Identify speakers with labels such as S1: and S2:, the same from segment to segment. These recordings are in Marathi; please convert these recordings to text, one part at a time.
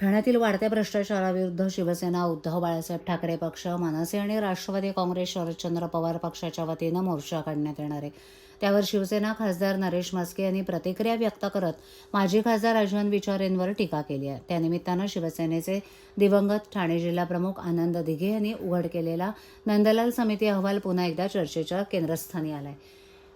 S1: ठाण्यातील वाढत्या भ्रष्टाचाराविरुद्ध शिवसेना उद्धव बाळासाहेब ठाकरे पक्ष मनसे आणि राष्ट्रवादी काँग्रेस शरदचंद्र पवार पक्षाच्या वतीनं मोर्चा काढण्यात येणार आहे. त्यावर शिवसेना खासदार नरेश म्हस्के यांनी प्रतिक्रिया व्यक्त करत माजी खासदार अजवंत विचारेंवर टीका केली आहे. त्यानिमित्तानं शिवसेनेचे दिवंगत ठाणे जिल्हा प्रमुख आनंद दिघे यांनी उघड केलेला नंदलाल समिती अहवाल पुन्हा एकदा चर्चेच्या केंद्रस्थानी आलाय.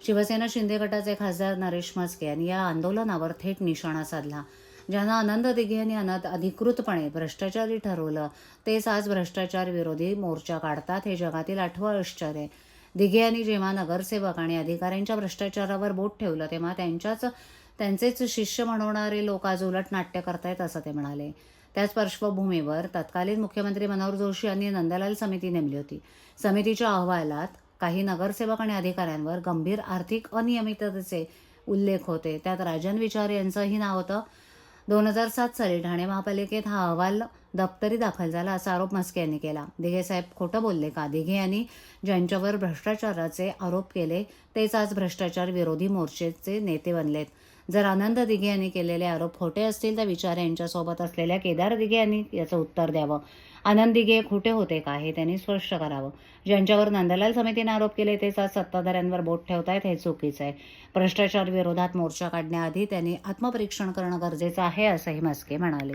S1: शिवसेना शिंदे गटाचे खासदार नरेश म्हस्के यांनी या आंदोलनावर थेट निशाणा साधला. ज्यांना आनंद दिघे यांनी अनाथ अधिकृतपणे भ्रष्टाचारी ठरवलं तेच आज भ्रष्टाचार विरोधी मोर्चा काढतात हे जगातील आठवं आश्चर्य. आहे दिघे यांनी जेव्हा नगरसेवक आणि अधिकाऱ्यांच्या भ्रष्टाचारावर बोट ठेवलं तेव्हा त्यांच्याच त्यांचेच शिष्य म्हणवणारे लोक आज उलट नाट्य करतायत असं ते म्हणाले. त्याच पार्श्वभूमीवर तत्कालीन मुख्यमंत्री मनोहर जोशी यांनी नंदलाल समिती नेमली होती. समितीच्या अहवालात काही नगरसेवक आणि अधिकाऱ्यांवर गंभीर आर्थिक अनियमिततेचे उल्लेख होते. त्यात राजन विचार यांचंही नाव होतं. दोन हजार सात साली ठाणे महापालिकेत हा अहवाल दप्तरी दाखल झाला असा आरोप म्हस्के यांनी केला. दिघे साहेब खोटं बोलले का? दिघे यांनी ज्यांच्यावर भ्रष्टाचाराचे आरोप केले तेच आज भ्रष्टाचार विरोधी मोर्चेचे नेते बनलेत. जर आनंद दिघे यांनी केलेले आरोप खोटे असतील तर विचार यांच्यासोबत असलेल्या केदार दिघे यांनी याचं उत्तर द्यावं. आनंद दिघे खोटे होते का हे त्यांनी स्पष्ट करावं. ज्यांच्यावर नंदलाल समितीने आरोप केले तेच आज सत्ताधाऱ्यांवर बोट ठेवतायत हे चुकीचं आहे. भ्रष्टाचार विरोधात मोर्चा काढण्याआधी त्यांनी आत्मपरीक्षण करणं गरजेचं आहे असंही मस्के म्हणाले.